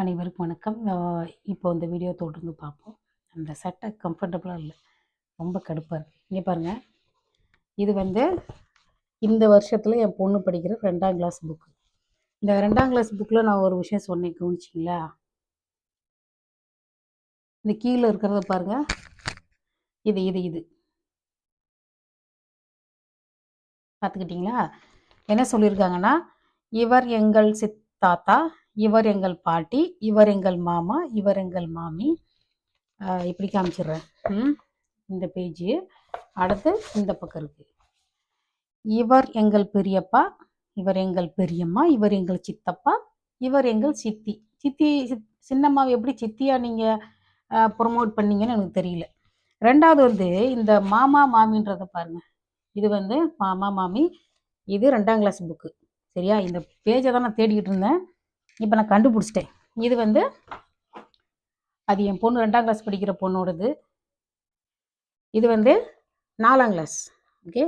அனைவருக்கும் வணக்கம். இப்போ இந்த வீடியோ தொடர்ந்து பார்ப்போம். அந்த சட்டை கம்ஃபர்டபுளாக இல்லை. ரொம்ப கடுப்பாக இருக்குது இங்கே பாருங்கள் இது வந்து இந்த வருஷத்தில் என் பொண்ணு படிக்கிற ரெண்டாம் கிளாஸ் புக்கு இந்த ரெண்டாம் கிளாஸ் புக்கில் நான் ஒரு விஷயம் சொன்னேன். கவனிச்சிங்களா? இந்த கீழே இருக்கிறத பாருங்கள் இது இது இது. பார்த்துக்கிட்டிங்களா? என்ன சொல்லியிருக்காங்கன்னா இவர் எங்கள் சித் தாத்தா இவர் எங்கள் பாட்டி இவர் எங்கள் மாமா இவர் எங்கள் மாமி. இப்படி காமிச்சிடுறேன். இந்த பேஜ் அடுத்து இந்த பக்கம் இருக்கு. இவர் எங்கள் பெரியப்பா இவர் எங்கள் பெரியம்மா இவர் எங்கள் சித்தப்பா இவர் எங்கள் சித்தி. சித்தி சித்- சின்னம்மாவை எப்படி சித்தியா நீங்கள் ப்ரொமோட் பண்ணீங்கன்னு எனக்கு தெரியல. ரெண்டாவது வந்து இந்த மாமா மாமின்றத பாருங்க. இது வந்து மாமா மாமி. இது ரெண்டாம் கிளாஸ் புக்கு சரியா? இந்த பேஜை தான் நான் தேடிக்கிட்டு இருந்தேன். இப்போ நான் கண்டுபிடிச்சிட்டேன். இது வந்து அது என் பொண்ணு ரெண்டாம் கிளாஸ் படிக்கிற பொண்ணோடது. இது வந்து நாலாம் கிளாஸ் ஓகே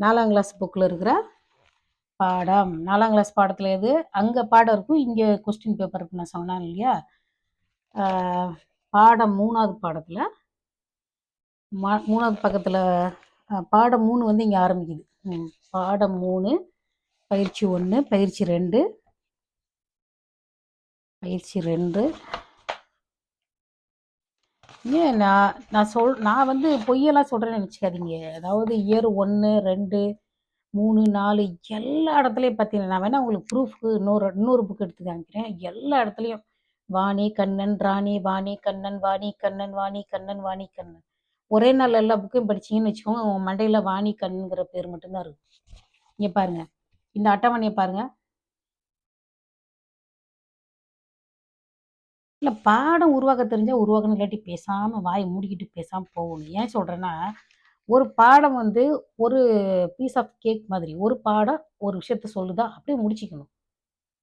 நாலாம் கிளாஸ் புக்கில் இருக்கிற பாடம். நாலாம் கிளாஸ் பாடத்தில் எது? அங்கே பாடம் இருக்கும். இங்கே கொஸ்டின் பேப்பர் நான் சொன்னேன் இல்லையா? பாடம் மூணாவது பாடத்தில் மூணாவது பக்கத்தில் பாடம் மூணு வந்து இங்கே ஆரம்பிக்குது. ம், பாடம் மூணு பயிற்சி ஒன்று பயிற்சி ரெண்டு பயிற்சி ரெண்டு. ஏன் நான் நான் சொல் நான் வந்து பொய்யெல்லாம் சொல்கிறேன்னு நினச்சிக்காதீங்க. அதாவது இயர் ஒன்று ரெண்டு மூணு நாலு எல்லா இடத்துலையும் பார்த்தீங்கன்னா நான் வேணால் உங்களுக்கு ப்ரூஃப்க்கு இன்னொரு இன்னொரு புக் எடுத்து காமிக்கிறேன். எல்லா இடத்துலையும். வாணி கண்ணன் ராணி வாணி கண்ணன் வாணி கண்ணன் வாணி கண்ணன் வாணி கண்ணன். ஒரே நாள் எல்லா புக்கையும் படிச்சீங்கன்னு வச்சுக்கோங்க உங்கள் மண்டையில் வாணி கண்ணுங்கிற பேர் மட்டும்தான் இருக்கும். இங்கே பாருங்கள் இந்த அட்டவணையை பாருங்கள் இல்லை பாடம் உருவாக்க தெரிஞ்சால் உருவாக்கணும் இல்லாட்டி பேசாமல் வாய் மூடிக்கிட்டு பேசாமல் போகணும். ஏன் சொல்கிறேன்னா ஒரு பாடம் வந்து ஒரு பீஸ் ஆஃப் கேக் மாதிரி ஒரு பாடம் ஒரு விஷயத்த சொல்லுதா அப்படியே முடிச்சிக்கணும்.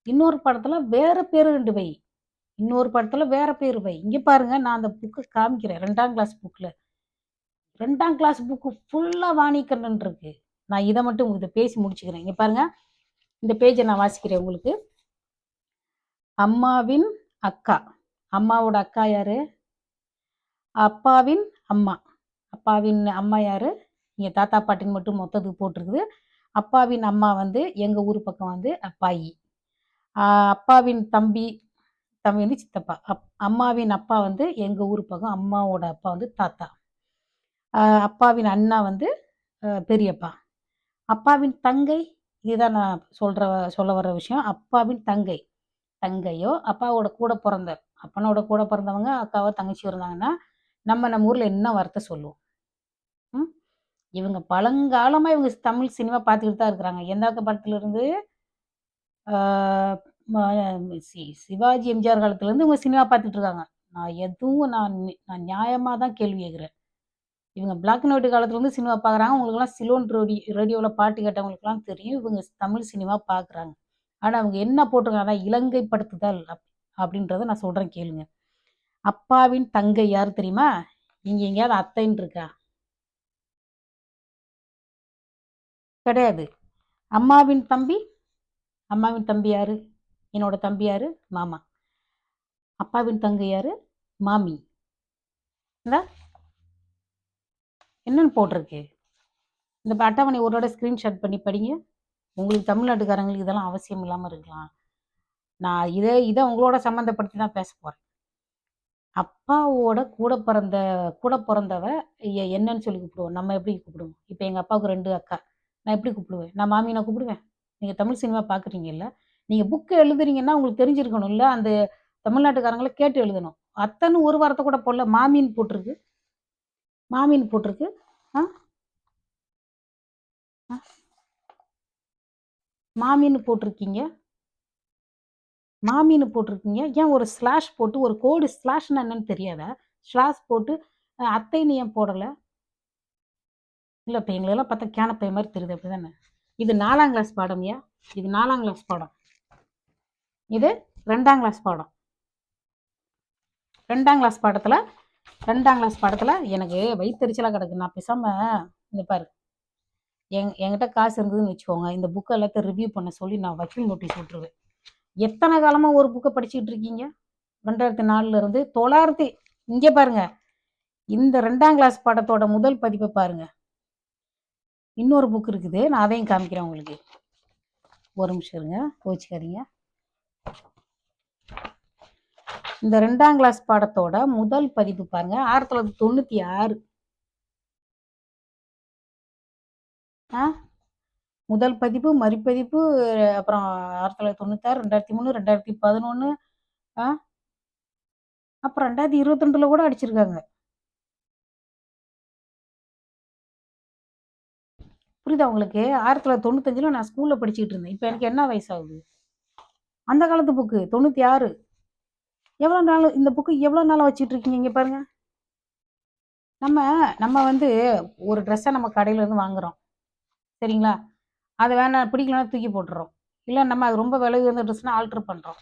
இன்னொரு படத்தில் வேறு பேர் ரெண்டு வை. இன்னொரு படத்தில் வேறு பேர் வை. இங்கே பாருங்கள் நான் அந்த புக்கை காமிக்கிறேன் ரெண்டாம் கிளாஸ் புக்கில் ரெண்டாம் கிளாஸ் புக்கு ஃபுல்லாக வாணிக்கண்ணன் இருக்கு. நான் இதை மட்டும் இதை பேசி முடிச்சுக்கிறேன். இங்கே பாருங்கள் இந்த பேஜை நான் வாசிக்கிறேன் உங்களுக்கு. அம்மாவின் அக்கா. அம்மாவோட அக்கா யாரு? அப்பாவின் அம்மா. அப்பாவின் அம்மா யாரு? இங்கே தாத்தா பாட்டின்னு மட்டும் மொத்தத்துக்கு போட்டிருக்குது. அப்பாவின் அம்மா வந்து எங்கள் ஊர் பக்கம் வந்து அப்பாயி. அப்பாவின் தம்பி தம்பி வந்து சித்தப்பா. அப் அம்மாவின் அப்பா வந்து எங்கள் ஊர் பக்கம் அம்மாவோட அப்பா வந்து தாத்தா. அப்பாவின் அண்ணா வந்து பெரியப்பா. அப்பாவின் தங்கை இதுதான் நான் சொல்கிற சொல்ல வர விஷயம். அப்பாவின் தங்கை. தங்கையோ அப்பாவோட கூட பிறந்த அப்பனோட கூட பிறந்தவங்க அக்காவோ தங்கச்சி இருந்தாங்கன்னா நம்ம நம்ம ஊரில் என்ன வார்த்தை சொல்லுவோம்? ம்? இவங்க பழங்காலமாக இவங்க தமிழ் சினிமா பார்த்துக்கிட்டு தான் இருக்கிறாங்க. எந்த படத்துலேருந்து? சி- சிவாஜி எம்ஜிஆர் காலத்துலேருந்து இவங்க சினிமா பார்த்துட்டு இருக்காங்க. நான் எதுவும் நான் நி- நான் நியாயமாக தான் கேள்வி கேட்குறேன். இவங்க பிளாக் அண்ட் ஒயிட் காலத்துலேருந்து சினிமா பார்க்குறாங்க. உங்களுக்குலாம் சிலோன் ரேடியோ ரேடியோவில் பாட்டு கேட்டவங்களுக்குலாம் தெரியும். இவங்க தமிழ் சினிமா பார்க்குறாங்க. ஆனால் அவங்க என்ன போட்டிருக்காங்க இலங்கைப்படுத்துதல் அப் அப்படின்றத நான் சொல்கிறேன் கேளுங்க. அப்பாவின் தங்கை யார் தெரியுமா? இங்கே எங்கேயாவது அத்தைன்னு இருக்கா? கிடையாது. அம்மாவின் தம்பி? அம்மாவின் தம்பி யாரு? என்னோட தம்பி யாரு? மாமா. அப்பாவின் தங்கை யாரு? மாமி. இந்தா, என்னன்னு போட்டிருக்கு? இந்த அட்டவணை ஒரு தடவை ஸ்க்ரீன்ஷாட் பண்ணி படிங்க. உங்களுக்கு தமிழ்நாட்டுக்காரங்களுக்கு இதெல்லாம் அவசியம் இல்லாமல் இருக்கலாம். நான் இதை இதை உங்களோட சம்மந்தப்படுத்தி தான் பேச போகிறேன் அப்பாவோட கூட பிறந்த கூட பிறந்தவ என்னன்னு சொல்லி கூப்பிடுவோம். நம்ம எப்படி கூப்பிடுவோம்? இப்போ எங்கள் அப்பாவுக்கு ரெண்டு அக்கா. நான் எப்படி கூப்பிடுவேன்? நான் மாமி நான் கூப்பிடுவேன். நீங்கள் தமிழ் சினிமா பார்க்குறீங்கல்ல நீங்கள் புக்கு எழுதுறீங்கன்னா உங்களுக்கு தெரிஞ்சிருக்கணும்ல அந்த தமிழ்நாட்டுக்காரங்களை கேட்டு எழுதணும். அத்தனை ஒரு வாரத்தை கூட போடல. மாமின்னு போட்டிருக்கு. மாமின்னு போட்டிருக்கு. ஆ? ஆ? மாமின்னு போட்டிருக்கீங்க. மாமின்னு போட்டிருக்கீங்க. ஏன் ஒரு ஸ்லாஷ் போட்டு ஒரு கோடு ஸ்லாஷ்னா என்னன்னு தெரியாத? ஸ்லாஷ் போட்டு அத்தைன்னு ஏன் போடலை? இல்லை இப்போ எங்களெல்லாம் பார்த்தா கேனப்பை மாதிரி தெரியுது அப்படி தானே இது நாலாம் கிளாஸ் பாடம்யா? இது நாலாம் கிளாஸ் பாடம். இது ரெண்டாம் கிளாஸ் பாடம். ரெண்டாம் கிளாஸ் பாடத்தில் ரெண்டாம் கிளாஸ் பாடத்தில் எனக்கு வயிற்றுச்சலாக கிடக்கு. நான் பேசாமல் இந்த பாரு. எங் என்கிட்ட காசு இருந்ததுன்னு வச்சுக்கோங்க. இந்த புக்கை எல்லாத்தையும் ரிவ்யூ பண்ண சொல்லி நான் வக்கீல் நோட்டீஸ் விட்டுருவேன். எத்தனை காலமாக ஒரு புக்கை படிச்சுக்கிட்டு இருக்கீங்க? ரெண்டாயிரத்தி நாலுல இருந்து தொள்ளாயிரத்தி இங்கே பாருங்க. இந்த ரெண்டாம் கிளாஸ் பாடத்தோட முதல் பதிப்பை பாருங்க. இன்னொரு புக் இருக்குது. நான் அதையும் காமிக்கிறேன் உங்களுக்கு. ஒரு நிமிஷம் இருங்க. கோச்சிக்காதீங்க இந்த ரெண்டாம் கிளாஸ் பாடத்தோட முதல் பதிப்பு பாருங்க. ஆயிரத்தி தொள்ளாயிரத்தி தொண்ணூற்றி ஆறு. ஆ? முதல் பதிப்பு மறுபதிப்பு அப்புறம் ஆயிரத்தி தொள்ளாயிரத்தி தொண்ணூத்தாறு ரெண்டாயிரத்தி மூணு ரெண்டாயிரத்தி பதினொன்று ஆ? அப்புறம் ரெண்டாயிரத்தி இருபத்தி ரெண்டுல கூட அடிச்சிருக்காங்க. புரியுதா உங்களுக்கு? ஆயிரத்தி தொள்ளாயிரத்தி தொண்ணூத்தஞ்சில் நான் ஸ்கூலில் படிச்சுக்கிட்டு இருந்தேன். இப்போ எனக்கு என்ன வயசாகுது? அந்த காலத்து புக்கு தொண்ணூற்றி ஆறு எவ்வளோ நாள் இந்த புக்கு எவ்வளோ நாளாக வச்சுட்டு இருக்கீங்க இங்கே பாருங்க. நம்ம நம்ம வந்து ஒரு ட்ரெஸ்ஸை நம்ம கடையிலேருந்து வாங்குறோம். சரிங்களா? அது வேணாம் பிடிக்கலன்னா தூக்கி போட்டுறோம். இல்லை நம்ம அது ரொம்ப விலை உயர்ந்த ட்ரெஸ்னால் ஆல்ட்ரு பண்ணுறோம்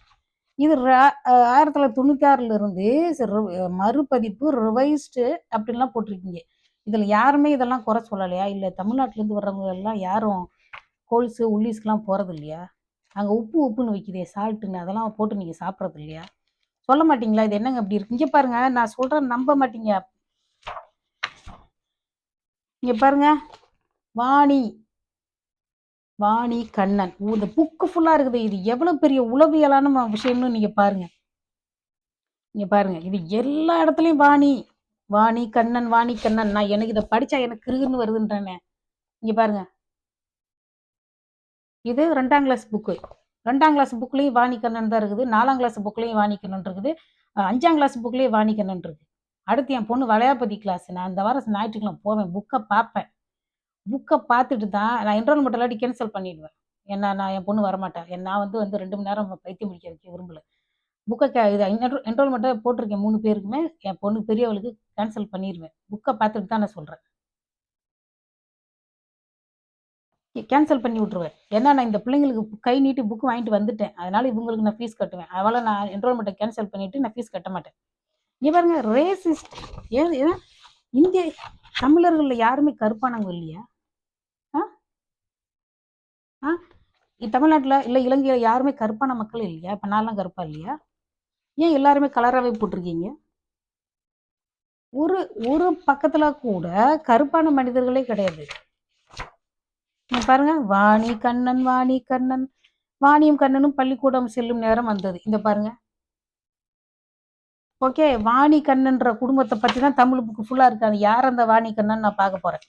இது ர- ஆயிரத்தி தொள்ளாயிரத்தி தொண்ணூற்றி மறுபதிப்பு ரிவைஸ்டு அப்படின்லாம் போட்டிருக்கீங்க. இதில் யாருமே இதெல்லாம் குறை சொல்லலையா? இல்லை தமிழ்நாட்டிலேருந்து வர்றவங்க எல்லாம் யாரும் கோல்ஸு உள்ளீஸ்க்கெலாம் போகிறது இல்லையா? அங்கே உப்பு உப்புன்னு வைக்குதே சால்ட்டுன்னு அதெல்லாம் போட்டு நீங்கள் சாப்பிட்றது இல்லையா? சொல்ல மாட்டிங்களா? இது என்னங்க இப்படி இருக்கு? இங்கே பாருங்கள் நான் சொல்கிறேன் நம்ப மாட்டீங்க. இங்கே பாருங்க வாணி. வாணி கண்ணன். இந்த புக்கு ஃபுல்லாக இருக்குது. இது எவ்வளோ பெரிய உளவியலான விஷயம்னு நீங்கள் பாருங்க. நீங்க பாருங்க. இது எல்லா இடத்துலையும் வாணி வாணி கண்ணன் வாணி கண்ணன். நான் எனக்கு இதை படிச்சா எனக்கு கிருகுன்னு வருதுன்றேனே. இங்க பாருங்க. இது ரெண்டாம் கிளாஸ் புக்கு ரெண்டாம் கிளாஸ் புக்லேயும் வாணி கண்ணன் தான் இருக்குது. நாலாம் கிளாஸ் புக்லேயும் வாணி கண்ணன் இருக்குது. அஞ்சாம் கிளாஸ் புக்லேயும் வாணி கண்ணன் இருக்கு அடுத்து என் பொண்ணு வளையாபதி கிளாஸ் நான் இந்த வாரம் ஞாயிற்றுக்கிழமை போவேன். புக்கை பார்ப்பேன். புக்கை பார்த்துட்டு தான் நான் என்ரோல்மெண்ட் இல்லாட்டி கேன்சல் பண்ணிடுவேன். ஏன்னா நான் என் பொண்ணு வரமாட்டேன் நான் வந்து வந்து ரெண்டு மணி நேரம் பைத்தியம் முடிக்கிறதுக்கு வைக்க விரும்பல புக்கை கே இது என்ரோல்மெண்ட்டை போட்டிருக்கேன் மூணு பேருக்குமே. என் பொண்ணு பெரியவளுக்கு கேன்சல் பண்ணிடுவேன். புக்கை பார்த்துட்டு தான் நான் சொல்கிறேன் கேன்சல் பண்ணி விட்ருவேன் ஏன்னா நான் இந்த பிள்ளைங்களுக்கு கை நீட்டி புக் வாங்கிட்டு வந்துட்டேன். அதனால இவங்களுக்கு நான் ஃபீஸ் கட்டுவேன். அதனால் நான் என்ரோல்மெண்ட்டை கேன்சல் பண்ணிட்டு நான் ஃபீஸ் கட்ட மாட்டேன். நீ பாருங்க ரேசிஸ்ட் ஏன் ஏன்? இந்திய தமிழர்களில் யாருமே கருப்பானவங்க இல்லையா? ஆ? தமிழ்நாட்டில் இல்லை இலங்கையில் யாருமே கருப்பான மக்கள் இல்லையா? இப்போ நான்லாம் கருப்பா இல்லையா? ஏன் எல்லாருமே கலராகவே போட்டிருக்கீங்க? ஒரு ஒரு பக்கத்தில் கூட கருப்பான மனிதர்களே கிடையாது. பாருங்க வாணி கண்ணன் வாணி கண்ணன். வாணியும் கண்ணனும் பள்ளிக்கூடம் செல்லும் நேரம் வந்தது. இந்த பாருங்க. ஓகே வாணி கண்ணன்ற குடும்பத்தை பற்றி தான் தமிழ் புக்கு ஃபுல்லாக இருக்காது யார் அந்த வாணி கண்ணன் நான் பார்க்க போகிறேன்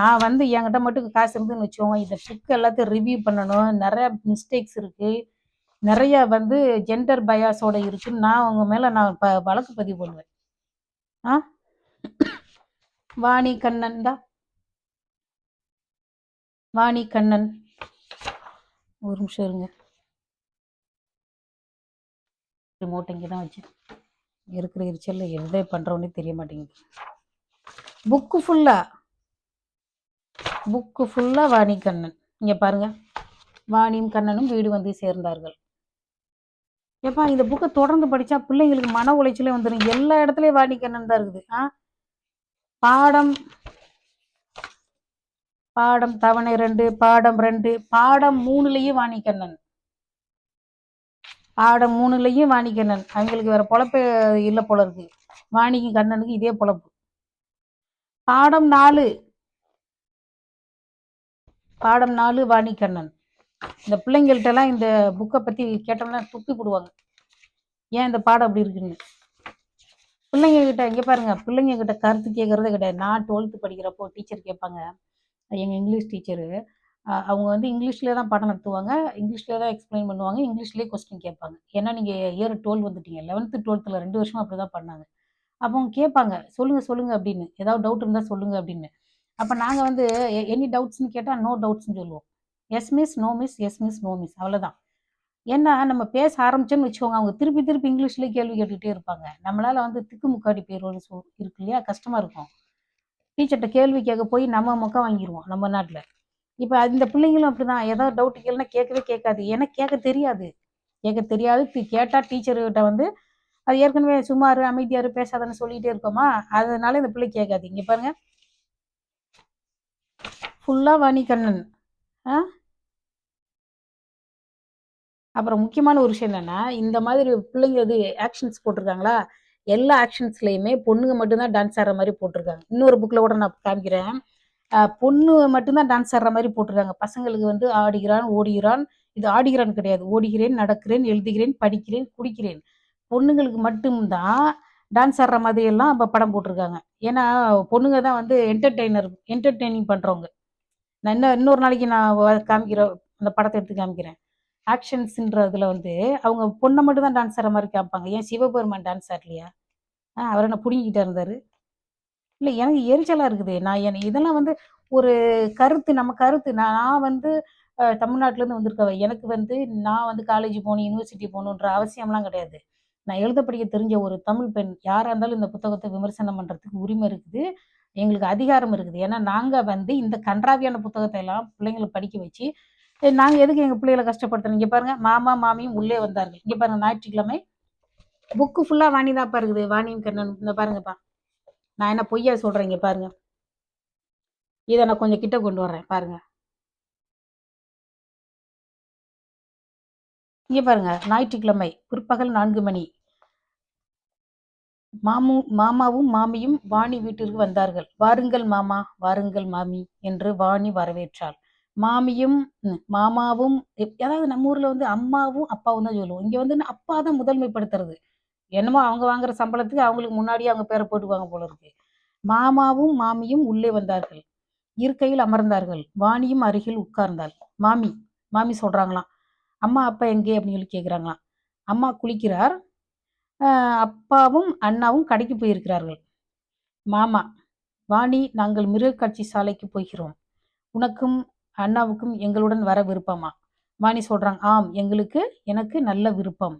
நான் வந்து என்கிட்ட மட்டும் காசு இருந்துன்னு வச்சுக்கோங்க இந்த புக் எல்லாத்தையும் ரிவ்யூ பண்ணணும். நிறைய மிஸ்டேக்ஸ் இருக்கு. நிறைய வந்து ஜெண்டர் பயாஸோட இருக்குன்னு நான் உங்க மேலே நான் ப வழக்கு பதிவு பண்ணுவேன். ஆ? வாணி கண்ணன் தான். வாணி கண்ணன். ஒரு நிமிஷம் இருங்க. ரிமோட் இங்கே தான் வச்சேன் இருக்கிற எரிச்சலில் எதை பண்ணுறோன்னே தெரிய மாட்டேங்குது. புக்கு ஃபுல்லாக புக்கு ஃபுல்லாக வாணி கண்ணன். இங்கே பாருங்க. வாணியும் கண்ணனும் வீடு வந்து சேர்ந்தார்கள். ஏப்பா இந்த புக்கை தொடர்ந்து படித்தா பிள்ளைங்களுக்கு மன உளைச்சலே வந்துடும் எல்லா இடத்துலையும் வாணி கண்ணன் தான் இருக்குது. ஆ? பாடம். பாடம் தவணை ரெண்டு பாடம் ரெண்டு. பாடம் மூணுலேயும் வாணிக்கண்ணன் பாடம் மூணுலேயும் வாணிக்கண்ணன் அவங்களுக்கு வேற பொழப்பே இல்லை போல இருக்கு. வாணிக்கு கண்ணனுக்கு இதே பொழப்பு. பாடம் நாலு. பாடம் நாலு வாணிக்கண்ணன். இந்த பிள்ளைங்கள்ட்டெல்லாம் இந்த புக்கை பற்றி கேட்டோம்னா துப்பி போடுவாங்க. ஏன் இந்த பாடம் அப்படி இருக்குன்னு? பிள்ளைங்க கிட்ட இங்கே பாருங்க பிள்ளைங்க கிட்ட கருத்து கேட்கறதே கிடையாது. நான் டுவெல்த்து படிக்கிறப்போ டீச்சர் கேட்பாங்க. எங்கள் இங்கிலீஷ் டீச்சரு அவங்க வந்து இங்கிலீஷ்லேயே தான் பாடம் நடத்துவாங்க. இங்கிலீஷ்லேயே தான் எக்ஸ்பிளைன் பண்ணுவாங்க. இங்கிலீஷ்லேயே கொஸ்டின் கேட்பாங்க. ஏன்னா நீங்கள் இயர் டுவெல் வந்துட்டீங்க. லெவன்த்து டுவெல்த்தில் ரெண்டு வருஷமாக அப்படி தான் பண்ணாங்க. அப்போ அவங்க கேட்பாங்க சொல்லுங்கள் சொல்லுங்கள் அப்படின்னு. ஏதாவது டவுட் இருந்தால் சொல்லுங்கள் அப்படின்னு. அப்போ நாங்கள் வந்து எனி டவுட்ஸ்னு கேட்டால் நோ டவுட்ஸ்னு சொல்லுவோம். Yes miss no miss yes miss no miss அவ்வளோதான் ஏன்னா நம்ம பேச ஆரம்பிச்சோன்னு வச்சுக்கோங்க அவங்க திருப்பி திருப்பி இங்கிலீஷ்லேயே கேள்வி கேட்டுக்கிட்டே இருப்பாங்க. நம்மளால் வந்து திக்குமுக்காடி போயிடுவோம்னு சொல் இருக்கு இல்லையா? கஷ்டமாக இருக்கும். டீச்சர்கிட்ட கேள்வி கேட்க போய் நம்ம முக்கம் வாங்கிடுவோம் நம்ம நாட்டில். இப்போ இந்த பிள்ளைங்களும் அப்படிதான். ஏதாவது டவுட் கேளுனா கேட்கவே கேட்காது. ஏன்னா கேட்க தெரியாது. கேட்க தெரியாது. கேட்டால் கேட்டா டீச்சர்கிட்ட வந்து அது ஏற்கனவே சுமார் அமைதியாரு பேசாதன்னு சொல்லிட்டே இருக்கோமா? அதனால இந்த பிள்ளை கேட்காது. இங்க பாருங்க. ஃபுல்லாக வாணிகண்ணன் ஆ அப்புறம் முக்கியமான ஒரு விஷயம் என்னென்னா இந்த மாதிரி பிள்ளைங்க இது ஆக்ஷன்ஸ் போட்டிருக்காங்களா, எல்லா ஆக்ஷன்ஸ்லையுமே பொண்ணுங்க மட்டும்தான் டான்ஸ் ஆடுற மாதிரி போட்டிருக்காங்க. இன்னொரு புக்கில் கூட நான் காமிக்கிறேன். பொண்ணு மட்டும்தான் டான்ஸ் ஆடுற மாதிரி போட்டிருக்காங்க. பசங்களுக்கு வந்து ஆடுகிறான், ஓடுகிறான். இது ஆடுகிறான் கிடையாது. ஓடுகிறேன், நடக்கிறேன், எழுதுகிறேன், படிக்கிறேன், குடிக்கிறேன். பொண்ணுங்களுக்கு மட்டும் தான் டான்ஸ் ஆடுற மாதிரி எல்லாம் படம் போட்டிருக்காங்க. ஏன்னா, பொண்ணுங்க தான் வந்து என்டர்டெய்னர் என்டர்டெய்னிங் பண்ணுறவங்க நான் இன்னும் இன்னொரு நாளைக்கு நான் காமிக்கிற அந்த படத்தை எடுத்து காமிக்கிறேன். ஆக்ஷன்ஸ்ன்றதுல வந்து அவங்க பொண்ணை மட்டும் தான் டான்ஸ் ஆடுற மாதிரி காமிப்பாங்க. ஏன் சிவபெருமான் டான்ஸ் ஆடலையா? ஆ அவர் என்ன பிடிங்கிக்கிட்டே இருந்தார் இல்லை எனக்கு எரிச்சலாக இருக்குது. நான் என் இதெல்லாம் வந்து ஒரு கருத்து நம்ம கருத்து. நான் வந்து தமிழ்நாட்டிலேருந்து வந்திருக்கவ. எனக்கு வந்து நான் வந்து காலேஜ் போகணும் யூனிவர்சிட்டி போகணுன்ற அவசியம்லாம் கிடையாது. நான் எழுத படிக்க தெரிஞ்ச ஒரு தமிழ் பெண். யாராக இருந்தாலும் இந்த புத்தகத்தை விமர்சனம் பண்ணுறதுக்கு உரிமை இருக்குது. எங்களுக்கு அதிகாரம் இருக்குது. ஏன்னா, நாங்கள் வந்து இந்த கன்றாவியான புத்தகத்தை எல்லாம் பிள்ளைங்கள படிக்க வச்சு, நாங்கள் எதுக்கு எங்கள் பிள்ளைகள கஷ்டப்படுத்தணும்? இங்கே பாருங்க, மாமா, மாமியும் உள்ளே வந்தார்கள். இங்கே பாருங்க ஞாயிற்றுக்கிழமை புக்கு ஃபுல்லாக வாணி தான்ப்பா இருக்குது. வாணியும் கண்ணன் இந்த பாருங்கப்பா. நான் என்ன பொய்யா சொல்கிறேன் இங்கே பாருங்க. இதை நான் கொஞ்சம் கிட்ட கொண்டு வர்றேன். பாருங்க. இங்கே பாருங்க. ஞாயிற்றுக்கிழமை பிற்பகல் நான்கு மணி. மாமு மாமாவும், மாமியும் வாணி வீட்டிற்கு வந்தார்கள். "வாருங்கள் மாமா, வாருங்கள் மாமி" என்று வாணி வரவேற்றாள். மாமியும், மாமாவும் எப் அதாவது நம்ம ஊர்ல வந்து அம்மாவும், அப்பாவும் தான் சொல்லுவோம். இங்க வந்து அப்பா தான் முதன்மைப்படுத்துறது. என்னமோ அவங்க வாங்குற சம்பளத்துக்கு அவங்களுக்கு முன்னாடியே அவங்க பேரை போட்டுக்குவாங்க போல இருக்கு. மாமாவும், மாமியும் உள்ளே வந்தார்கள். இருக்கையில் அமர்ந்தார்கள். வாணியும் அருகில் உட்கார்ந்தாள். மாமி மாமி சொல்றாங்களாம். "அம்மா, அப்பா எங்கே?" அப்படின்னு சொல்லி கேட்குறாங்களாம். அம்மா குளிக்கிறார். அப்பாவும், அண்ணாவும் கடைக்கு போயிருக்கிறார்கள். மாமா வாணி, நாங்கள் மிருகக்காட்சி சாலைக்கு போகிறோம். உனக்கும் அண்ணாவுக்கும் எங்களுடன் வர விருப்பமா? வாணி சொல்கிறாங்க "ஆம், எங்களுக்கு எனக்கு நல்ல விருப்பம்."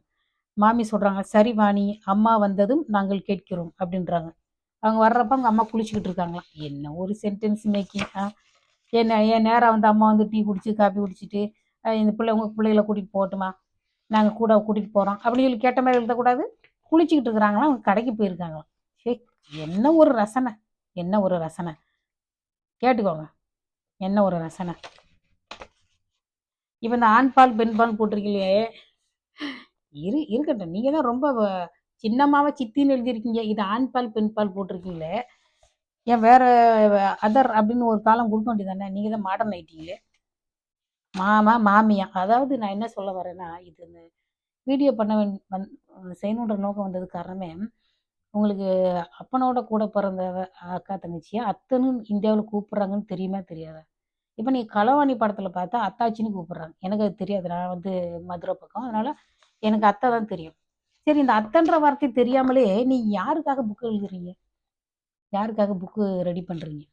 மாமி சொல்கிறாங்க "சரி வாணி, அம்மா வந்ததும் நாங்கள் கேட்கிறோம்." அப்படின்றாங்க. அவங்க வர்றப்ப அவங்க அம்மா குளிச்சுக்கிட்டு இருக்காங்களாம். என்ன ஒரு சென்டென்ஸ் மேக்கிங் ஆ? என்ன என் நேராக வந்து அம்மா வந்து டீ குடிச்சு, காஃபி குடிச்சிட்டு, இந்த பிள்ளை உங்கள் பிள்ளைகள கூட்டிகிட்டு போகட்டுமா? நாங்கள் கூட கூட்டிகிட்டு போகிறோம் அப்படின்னு கேட்ட மாதிரி எழுதக்கூடாது. குளிச்சுக்கிட்டு இருக்கிறாங்களாம். அவங்க கடைக்கு போயிருக்காங்களாம். சே என்ன ஒரு ரசனை! என்ன ஒரு ரசனை! கேட்டுக்கோங்க. என்ன ஒரு ரசனை! இப்போ இந்த ஆண்பால், பெண்பால் போட்டிருக்கீங்களே, இரு இருக்கட்டும். நீங்கள் தான் ரொம்ப வ சித்தின்னு எழுதியிருக்கீங்க. இது ஆண்பால், பெண்பால் போட்டிருக்கீங்களே. ஏன் வேற அதர் அப்படின்னு ஒரு காலம் கொடுக்க வேண்டியது தானே? நீங்கள் தான் மாடர்ன் ஆயிட்டீங்களே. மாமா, மாமியா. அதாவது நான் என்ன சொல்ல வரேன்னா, இது வீடியோ பண்ண வந் செய்யணுன்ற நோக்கம் வந்ததுக்கு காரணமே, உங்களுக்கு அப்பனோட கூட பிறந்த அக்கா, தங்கச்சியை அத்தனும் இந்தியாவில் கூப்பிட்றாங்கன்னு தெரியுமா? தெரியாதா? இப்போ நீ களவாணி படத்தில் பார்த்தா அத்தாச்சின்னு கூப்பிட்றாங்க எனக்கு அது தெரியாது. நான் வந்து மதுரை பக்கம். அதனால் எனக்கு அத்தை தான் தெரியும். சரி இந்த அத்தைன்ற வார்த்தை தெரியாமலே நீ யாருக்காக புக்கு எழுதுறீங்க? யாருக்காக புக்கு ரெடி பண்ணுறீங்க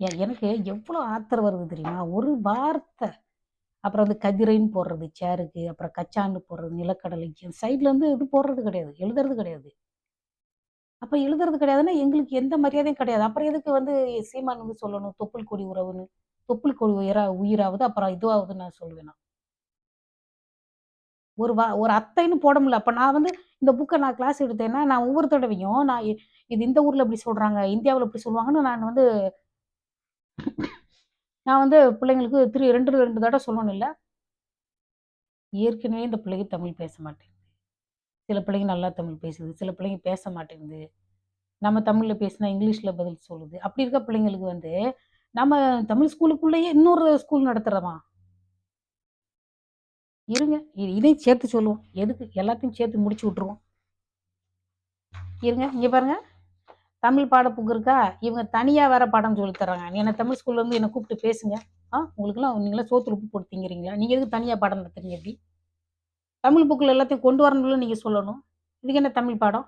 எனக்கு எவ்வளோ ஆத்திரம் வருது தெரியுமா? ஒரு வார்த்தை. அப்புறம் வந்து கதிரைன்னு போடுறது சேருக்கு, அப்புறம் கச்சான்னு போடுறது நிலக்கடலைக்கு. சைடில் வந்து இது போடுறது கிடையாது. எழுதுறது கிடையாது. அப்போ எழுதுறது கிடையாதுன்னா, எங்களுக்கு எந்த மரியாதையும் கிடையாது. அப்புறம் எதுக்கு வந்து சீமான் வந்து சொல்லணும், தொப்புள் கொடி உறவுன்னு. தொப்புள் கொடி உயரா உயிராவது, அப்புறம் இதுவாகுதுன்னு நான் சொல்லுவேன் நான். ஒரு வா ஒரு அத்தைன்னு போட முடியல. அப்போ நான் வந்து இந்த புக்கை நான் கிளாஸ் எடுத்தேன்னா, நான் ஒவ்வொரு தடவையும் நான் இது இந்த ஊரில் இப்படி சொல்கிறாங்க இந்தியாவில் இப்படி சொல்லுவாங்கன்னு நான் வந்து நான் வந்து பிள்ளைங்களுக்கு திரு ரெண்டு ரெண்டு தடவை சொல்லணும் இல்லை ஏற்கனவே இந்த பிள்ளைங்க தமிழ் பேச மாட்டேங்குது. சில பிள்ளைங்க நல்லா தமிழ் பேசுது. சில பிள்ளைங்க பேச மாட்டேங்குது. நம்ம தமிழில் பேசினா இங்கிலீஷில் பதில் சொல்லுது. அப்படி இருக்க பிள்ளைங்களுக்கு வந்து, நம்ம தமிழ் ஸ்கூலுக்குள்ளேயே இன்னொரு ஸ்கூல் நடத்துகிறோமா இருங்க. இதையும் சேர்த்து சொல்லுவோம். எதுக்கு? எல்லாத்தையும் சேர்த்து முடிச்சு விட்ருவோம் இருங்க. இங்கே பாருங்க. தமிழ் பாடப்புக்கு இருக்கா? இவங்க தனியாக வேற பாடம் சொல்லி என்னை தமிழ் ஸ்கூல்ல என்னை கூப்பிட்டு பேசுங்க. ஆ உங்களுக்கெல்லாம் நீங்களாம் சோத்து உப்பு போட்டு திங்கிறீங்களா? எதுக்கு தனியாக பாடம் நடத்துறீங்க எப்படி தமிழ் புக்கில் எல்லாத்தையும் கொண்டு வரணும்னு நீங்கள் சொல்லணும். இதுக்கு என்ன தமிழ் பாடம்?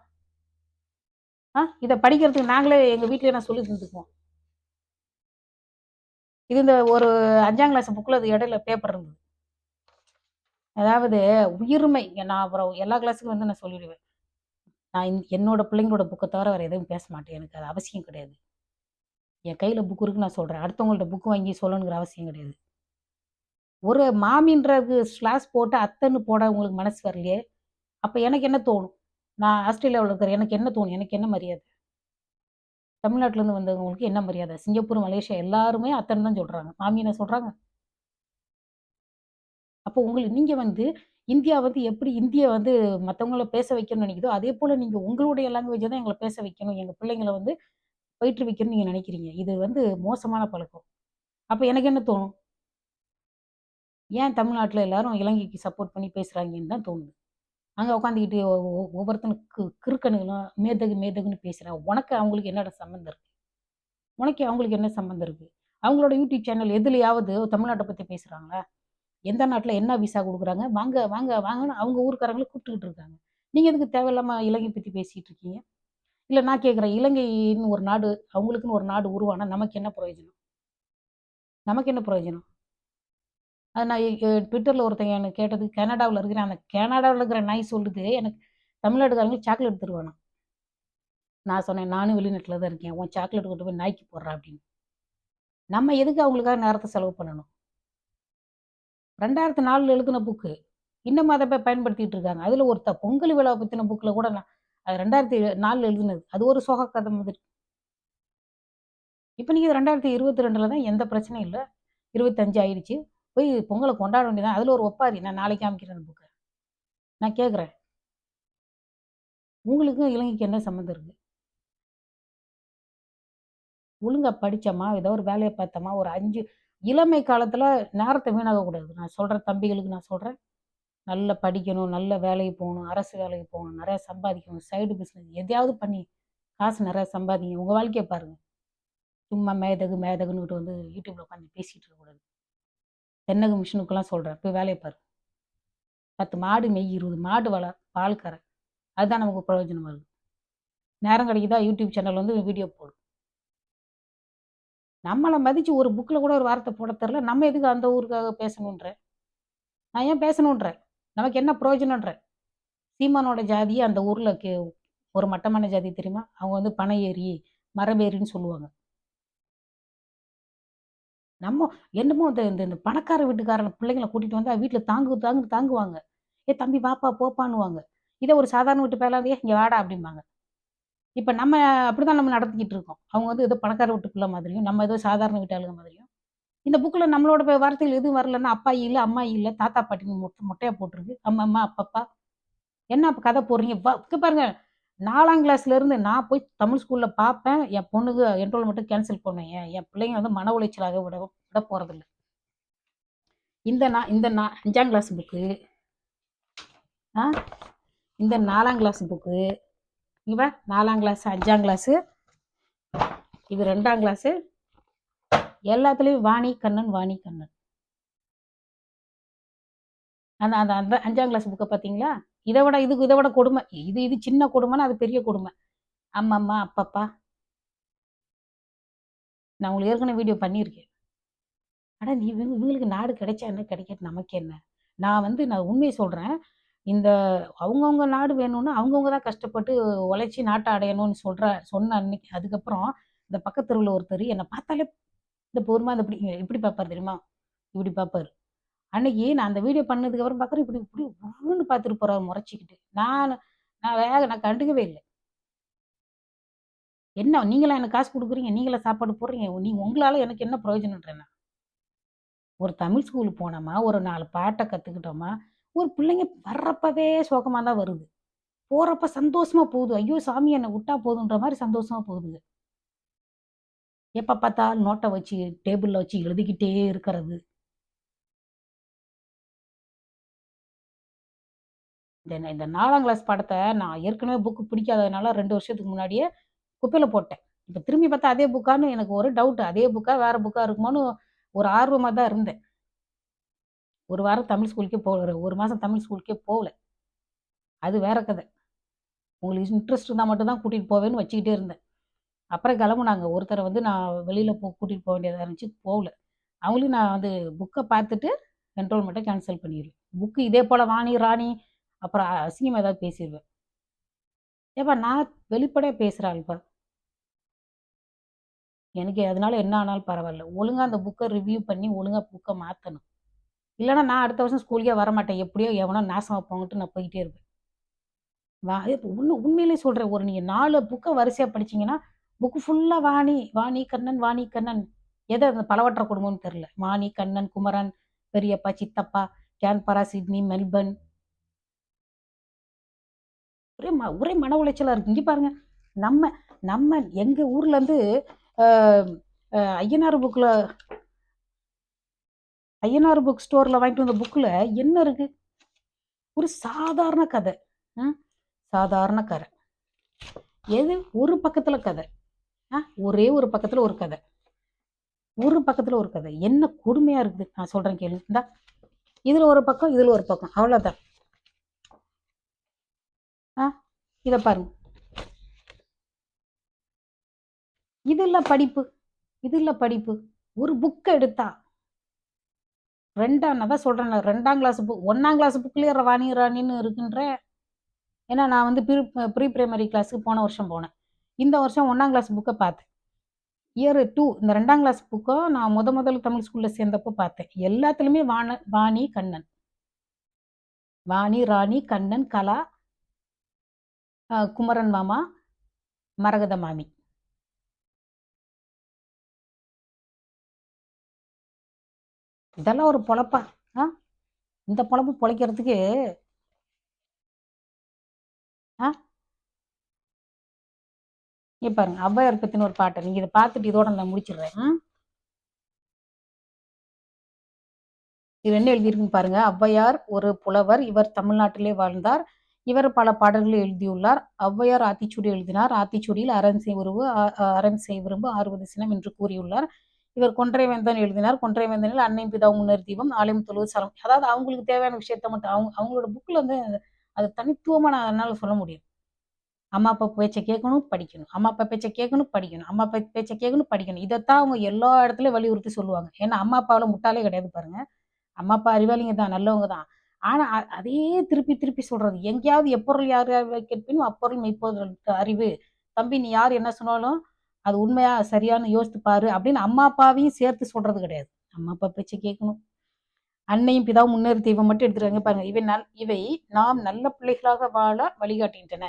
ஆ இதை படிக்கிறதுக்கு நாங்களே எங்கள் வீட்டில் நான் சொல்லி தந்துக்குவோம். இது இந்த ஒரு அஞ்சாம் கிளாஸ் புக்கில் அது இடையில பேப்பர் இருந்தது. அதாவது உயிர்மை நான் அப்புறம் எல்லா கிளாஸுக்கும் வந்து நான் சொல்லிடுவேன். நான் என்னோட பிள்ளைங்களோட புக்கை தவிர வேறு எதுவும் பேச மாட்டேன். எனக்கு அது அவசியம் கிடையாது. என் கையில் புக் இருக்குன்னு நான் சொல்கிறேன் அடுத்தவங்கள்ட்ட புக் வாங்கி சொல்லணுங்கிற அவசியம் கிடையாது. ஒரு மாமின்றதுக்கு ஸ்லாஸ் போட்டு அத்தைன்னு போட உங்களுக்கு மனசு வரலையே! அப்போ எனக்கு என்ன தோணும்? நான் ஆஸ்திரேலியாவில் இருக்கிற எனக்கு என்ன தோணும்? எனக்கு என்ன மரியாதை? தமிழ்நாட்டிலேருந்து வந்தவங்களுக்கு என்ன மரியாதை? சிங்கப்பூர், மலேசியா எல்லாருமே அத்தைன்னு தான் சொல்கிறாங்க மாமி என்ன அப்போ உங்களுக்கு நீங்கள் வந்து இந்தியா வந்து எப்படி இந்தியை வந்து மற்றவங்கள பேச வைக்கணும்னு நினைக்குதோ, அதே போல் நீங்கள் உங்களுடைய லாங்குவேஜை தான் எங்களை பேச வைக்கணும். எங்கள் பிள்ளைங்களை வந்து பயிற்றுவிக்கணும்னு நீங்கள் நினைக்கிறீங்க. இது வந்து மோசமான பழக்கம். அப்போ எனக்கு என்ன தோணும்? ஏன் தமிழ்நாட்டில் எல்லாரும் இலங்கைக்கு சப்போர்ட் பண்ணி பேசுகிறாங்கன்னு தான் தோணுது. அங்கே உட்காந்துக்கிட்டு ஒவ்வொருத்தனுக்கு கிறுக்கனுங்களும் மேதகு மேதகுன்னு பேசுறா. உனக்கு அவங்களுக்கு என்னடா சம்மந்தம் இருக்குது உனக்கு அவங்களுக்கு என்ன சம்மந்தம் இருக்குது அவங்களோட யூடியூப் சேனல் எதுலையாவது தமிழ்நாட்டை பற்றி பேசுகிறாங்களா எந்த நாட்டில் என்ன விசா கொடுக்குறாங்க வாங்க, வாங்க, வாங்கன்னு அவங்க ஊருக்காரங்களை கூப்பிட்டுக்கிட்டு இருக்காங்க. நீங்கள் எதுக்கு தேவையில்லாமல் இலங்கை பற்றி பேசிகிட்டு இருக்கீங்க? இல்லை நான் கேட்குறேன் இலங்கைன்னு ஒரு நாடு, அவங்களுக்குன்னு ஒரு நாடு உருவானா நமக்கு என்ன பிரயோஜனம்? நமக்கு என்ன பிரயோஜனம்? அது நான் ட்விட்டரில் ட்விட்டர்ல ஒருத்தன் எனக்கு கேட்டது கனடாவில் இருக்கிறேன். அந்த கனடாவில் இருக்கிற நாய் சொல்லுது, எனக்கு தமிழ்நாட்டுக்காரங்களுக்கு சாக்லேட் தருவானா நான் சொன்னேன், "நானும் வெளிநாட்டில் தான் இருக்கேன். உன் சாக்லேட் கொண்டு போய் நாய்க்கு போடுறா" அப்படின்னு. நம்ம எதுக்கு அவங்களுக்காக நேரத்தை செலவு பண்ணணும்? 2004ல எழுதுன புக்கு. இன்னமும் அதை பயன்படுத்திகிட்டு பயன்படுத்திட்டு இருக்காங்க. அதில் ஒருத்த பொங்கல் விழா பற்றின புக்கில் கூட நான் அது 2004ல எழுதுனது. அது ஒரு சோக கதை மாதிரி. இப்போ நீங்கள் ரெண்டாயிரத்தி இருபத்தி ரெண்டில் தான் எந்த பிரச்சனையும் இல்லை இருபத்தஞ்சு ஆயிடுச்சு. போய் பொங்கலை கொண்டாட வேண்டியது தான். ஒரு ஒப்பாரி. நான் நாளைக்கு காமிக்கிறேன் அந்த நான் கேட்குறேன் உங்களுக்கும் இலங்கைக்கு என்ன சம்மந்தம் இருக்கு? ஒழுங்காக படிச்சோமா, ஏதோ ஒரு வேலையை பார்த்தோமா, ஒரு அஞ்சு இளமை காலத்தில் நேரத்தை வீணாகக்கூடாது நான் சொல்கிறேன் தம்பிகளுக்கு நான் சொல்கிறேன் நல்லா படிக்கணும், நல்ல வேலைக்கு போகணும், அரசு வேலைக்கு போகணும், நிறையா சம்பாதிக்கணும், சைடு பிஸ்னஸ் எதையாவது பண்ணி காசு நிறையா சம்பாதிங்க. உங்கள் வாழ்க்கையை பாருங்கள் சும்மா மேதகு மேதகுன்னுட்டு வந்து யூடியூப்பில் உட்காந்து பேசிகிட்டு இருக்கக்கூடாது. தென்னகு மிஷினுக்கெல்லாம் சொல்கிறேன் போய் வேலையை பாரு. 10 மாடு மெய் இருபது மாடு வள, பால் கரை அதுதான் நமக்கு பிரயோஜனமாக இருக்கு. நேரம் கிடைக்குதா யூடியூப் சேனல் வந்து வீடியோ போடும் நம்மளை மதித்து ஒரு புக்கில் கூட ஒரு வார்த்தை போட தெரில நம்ம எதுக்கு அந்த ஊருக்காக பேசணுன்ற நான் ஏன் பேசணுன்றேன்? நமக்கு என்ன பிரயோஜனம்ன்றேன்? சீமானோட ஜாதி அந்த ஊரில் கே ஒரு மட்டமான ஜாதி தெரியுமா? அவங்க வந்து பனை ஏறி, மரபேரின்னு சொல்லுவாங்க. நம்ம என்னமோ இந்த இந்த இந்த பணக்கார வீட்டுக்காரன் பிள்ளைங்கள கூட்டிகிட்டு வந்தால் வீட்டில் தாங்கு தாங்கு தாங்குவாங்க. ஏ தம்பி வாப்பா, போப்பான்னுவாங்க." இதே ஒரு சாதாரண வீட்டு பயலா இருந்தா, இங்கே வாடா" அப்படிம்பாங்க. இப்போ நம்ம அப்படிதான் நம்ம நடத்திக்கிட்டு இருக்கோம். அவங்க வந்து ஏதோ பணக்கார வீட்டுக்குள்ள மாதிரியும், நம்ம ஏதோ சாதாரண வீட்டாளுங்க மாதிரியும். இந்த புக்கில் நம்மளோட வார்த்தைகள் எதுவும் வரலன்னா, அப்பா இல்லை அம்மா இல்லை தாத்தா பாட்டின்னு மொட்டை மொட்டையாக போட்டிருக்கு. அம்மா அம்மா அப்பப்பா. என்ன அப்போ கதை போடுறீங்க? இப்போ பாருங்கள் பாருங்க 4ஆம் இருந்து நான் போய் தமிழ் ஸ்கூலில் பார்ப்பேன். என் பொண்ணுக்கு என்ரோல்மெண்ட்ட கேன்சல் பண்ணுவேன். என் என் பிள்ளைங்க வந்து மன உளைச்சலாக விட விட போகிறதில்ல இந்த நான் இந்த நான் அஞ்சாம் கிளாஸ் புக்கு. ஆ இந்த நாலாம் கிளாஸ் புக்கு. இவன் நாலாம் 4ஆம் கிளாஸ், அஞ்சாம் கிளாஸு. இது ரெண்டாம் கிளாஸு. எல்லாத்துலேயும் வாணி, கண்ணன், வாணி, கண்ணன். அந்த அந்த அந்த அஞ்சாம் கிளாஸ் புக்கை பார்த்தீங்களா? இதை விட இதுக்கு இதை விட கொடுமை. இது இது சின்ன கொடுமைன்னா, அது பெரிய கொடுமை. அம்மம்மா, அப்பப்பா. நான் உங்களுக்கு ஏற்கனவே வீடியோ பண்ணியிருக்கேன். ஆனால் நீ இவங்க இவங்களுக்கு நாடு கிடைச்சா என்ன, கிடைக்காது நமக்கு என்ன? நான் வந்து நான் உண்மையை சொல்கிறேன் இந்த அவங்கவுங்க நாடு வேணும்னா, அவங்கவுங்க தான் கஷ்டப்பட்டு உழைச்சி நாட்டை அடையணும்னு சொல்கிற சொன்ன அன்னைக்கு அதுக்கப்புறம் இந்த பக்கத்து ஒருத்தர் என்னை பார்த்தாலே இந்த பொறுமை இந்த இப்படி எப்படி பார்ப்பாரு தெரியுமா? இப்படி பார்ப்பாரு. அன்னைக்கு நான் அந்த வீடியோ பண்ணதுக்கு அப்புறம் பார்க்குறேன், இப்படி இப்படி உர்ருன்னு பார்த்துட்டு போகிறார் முறைச்சிக்கிட்டு நான் நான் வேக நான் கண்டுக்கவே இல்லை என்ன நீங்களாம் எனக்கு காசு கொடுக்குறீங்க நீங்களே சாப்பாடு போடுறீங்க? நீ உங்களால எனக்கு என்ன பிரயோஜனன்றேன்னா நான். ஒரு தமிழ் ஸ்கூலுக்கு போனோமா, ஒரு நாலு பாட்டை கற்றுக்கிட்டோமா ஒரு பிள்ளைங்க வர்றப்பவே சோகமாக தான் வருது. போகிறப்ப சந்தோஷமாக போகுது. ஐயோ! சாமி என்னை விட்டா போதுன்ற மாதிரி சந்தோஷமாக போகுது எப்போ பார்த்தாலும் நோட்டை வச்சு டேபிளில் வச்சு எழுதிக்கிட்டே இருக்கிறது. இந்த இந்த நாலாம் கிளாஸ் படத்தை நான் ஏற்கனவே புக்கு பிடிக்காததுனால ரெண்டு வருஷத்துக்கு முன்னாடியே குப்பையில் போட்டேன். இப்போ திரும்பி பார்த்தா அதே புக்கான்னு எனக்கு ஒரு டவுட். அதே புக்கா, வேறு புக்காக இருக்குமோன்னு ஒரு ஆர்வமாக தான் இருந்தேன். ஒரு வாரம் தமிழ் ஸ்கூலுக்கே போகல. ஒரு மாதம் தமிழ் ஸ்கூலுக்கே போகல. அது வேற கதை. உங்களுக்கு இன்ட்ரெஸ்ட் இருந்தால் மட்டும்தான் கூட்டிகிட்டு போவேன்னு வச்சுக்கிட்டே இருந்தேன். அப்புறம் கிளம்புனாங்க. ஒருத்தரை வந்து நான் வெளியில் போ கூட்டிகிட்டு போக வேண்டியதாக இருந்துச்சு. போகல. அவங்களையும் நான் வந்து புக்கை பார்த்துட்டு என்ரோல்மெண்ட்டை கேன்சல் பண்ணிடுவேன் புக்கு இதே போல் வாணி, ராணி அப்புறம் அசிங்கமாக ஏதாவது பேசிடுவேன் ஏப்பா நான் வெளிப்படையாக பேசுகிறாள்ப்பா எனக்கு அதனால என்ன ஆனாலும் பரவாயில்ல ஒழுங்காக அந்த புக்கை ரிவ்யூ பண்ணி ஒழுங்காக புக்கை மாற்றணும் இல்லைனா நான் அடுத்த வருஷம் ஸ்கூலுக்கே வரமாட்டேன். எப்படியோ எவனோ நாசமாக போங்கட்டு நான் போயிட்டே இருப்பேன். வா ஒன்று உண்மையிலேயே சொல்கிறேன் ஒரு நீங்கள் நாலு புக்கை வரிசையாக படிச்சீங்கன்னா, புக்கு ஃபுல்லாக வாணி, வாணி, கண்ணன், வாணி, கண்ணன். எதை அந்த பலவற்ற குடும்பம்னு தெரில வாணி, கண்ணன், குமரன், பெரியப்பா, சித்தப்பா கேன்பரா சிட்னி மெல்பர்ன் ஒரே ம ஒரே மன உளைச்சலாக இருக்குது இங்கே பாருங்கள் நம்ம நம்ம எங்கள் ஊர்லேருந்து ஐயனார் புக்கில் ஐயனார் புக் ஸ்டோரில் வாங்கிட்டு வந்த புக்கில் என்ன இருக்குது ஒரு சாதாரண கதை. ம், சாதாரண கதை. எது? ஒரு பக்கத்தில் கதை. ஆ? ஒரே ஒரு பக்கத்தில் ஒரு கதை. ஒரு பக்கத்தில் ஒரு கதை. என்ன கொடுமையாக இருக்குது? நான் சொல்கிறேன் கேளு. இந்தா. இதில் ஒரு பக்கம் இதில் ஒரு பக்கம். அவ்வளோதான் ஆ? இதை பாருங்க. இது இல்லை படிப்பு. இது இல்லை படிப்பு. ஒரு புக்கை எடுத்தா ரெண்டாம் நான் தான் சொல்கிறேன் ரெண்டாம் கிளாஸ் புக் ஒன்றாம் கிளாஸ் புக்லேயே ராணி ராணின்னு இருக்குன்ற ஏன்னா நான் வந்து ப்ரீ ப்ரீ பிரைமரி கிளாஸுக்கு போன வருஷம் போனேன். இந்த வருஷம் ஒன்றாம் கிளாஸ் புக்கை பார்த்தேன். இயர் டூ இந்த ரெண்டாம் கிளாஸ் புக்கை நான் முத முதல்ல தமிழ் ஸ்கூலில் சேர்ந்தப்போ பார்த்தேன். எல்லாத்துலேயுமே வாண வாணி கண்ணன். வாணி ராணி கண்ணன் கலா குமரன் மாமா மரகத மாமி. இதெல்லாம் ஒரு பொழப்பா ஆ? இந்த பொழப்பு பொழைக்கிறதுக்கு ஆ? இங்க பாருங்க ஔவையார் பத்தின ஒரு பாட்டு. நீங்க இதை பார்த்துட்டு இதோட நான் முடிச்சிடுறேன் இது என்ன எழுதியிருக்குன்னு பாருங்க. ஔவையார் ஒரு புலவர் இவர் தமிழ்நாட்டிலே வாழ்ந்தார். இவர் பல பாடல்களை எழுதியுள்ளார். ஔவையார் ஆத்திச்சூடி எழுதினார். ஆத்திச்சூடியில் அரண் செய் உருவு அ- அரண் செய் விரும்பு ஆறுவது சினம் என்று கூறியுள்ளார். இவர் கொன்றை வேந்தன் எழுதினார். கொன்றை வேந்தனில் அன்னை பிதா முன்னர் தீபம் ஆலயம் தொழுவது சரம். அதாவது அவங்களுக்கு தேவையான விஷயத்த மட்டும் அவங்க அவங்களோட புக்கில் வந்து அது தனித்துவமாக நான் என்னால் சொல்ல முடியும். அம்மா அப்பா பேச்சை கேட்கணும் படிக்கணும். அம்மா அப்பா பேச்சை கேட்கணும் படிக்கணும். அம்மா அப்பா பேச்சை கேட்கணும் படிக்கணும். இதைத்தான் அவங்க எல்லா இடத்துலையும் வலியுறுத்தி சொல்லுவாங்க. ஏன்னா அம்மா அப்பாவில் முட்டாளே கிடையாது பாருங்க. அம்மா அப்பா அறிவாளிங்க தான் நல்லவங்க தான். ஆனால் அதே திருப்பி திருப்பி சொல்றது. எங்கேயாவது எப்பொருள் யார் யார் கேட்பினும் அப்பொருள் மெய்ப்பொருள் அறிவு. தம்பி நீ யார் என்ன சொன்னாலும் அது உண்மையா சரியானு யோசித்து பாரு அப்படின்னு அம்மா அப்பாவையும் சேர்த்து சொல்றது கிடையாது. அம்மா அப்பா பேச்சை கேட்கணும். அன்னையும் பிதாவும் முன்னேறி தெய்வம் மட்டும் எடுத்துருவாங்க பாருங்க. இவை நல் இவை நாம் நல்ல பிள்ளைகளாக வாழ வழிகாட்டுகின்றன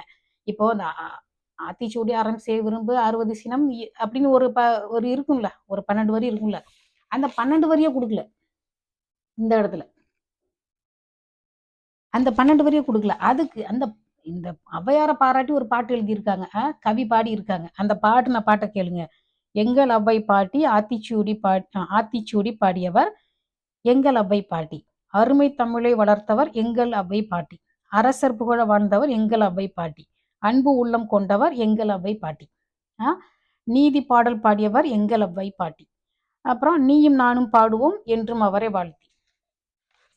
இப்போ அந்த ஆ- ஆத்திச்சூடி அறம் செய்ய விரும்பு அறுபது சினம் இ- அப்படின்னு ஒரு ப ஒரு இருக்கும்ல ஒரு பன்னெண்டு வரி இருக்கும்ல. அந்த பன்னெண்டு வரியை கொடுக்கல. இந்த இடத்துல. அந்த பன்னெண்டு வரியை கொடுக்கல. அதுக்கு அந்த இந்த ஔவையாரை பாராட்டி ஒரு பாட்டு எழுதியிருக்காங்க. கவி பாடி இருக்காங்க அந்த பாட்டு நான் பாட்டை கேளுங்க. எங்கள் அவ்வை பாட்டி ஆத்திச்சூடி பா ஆத்திச்சூடி பாடியவர் எங்கள் அவ்வை பாட்டி. அருமை தமிழை வளர்த்தவர் எங்கள் அவ்வை பாட்டி. அரசர் புகழ வாழ்ந்தவர் எங்கள் அவ்வை பாட்டி. அன்பு உள்ளம் கொண்டவர் எங்கள் அவ்வை பாட்டி. ஆ நீதி பாடல் பாடியவர் எங்கள் அவ்வை பாட்டி. அப்புறம் நீயும் நானும் பாடுவோம் என்றும் அவரை வாழ்த்தி.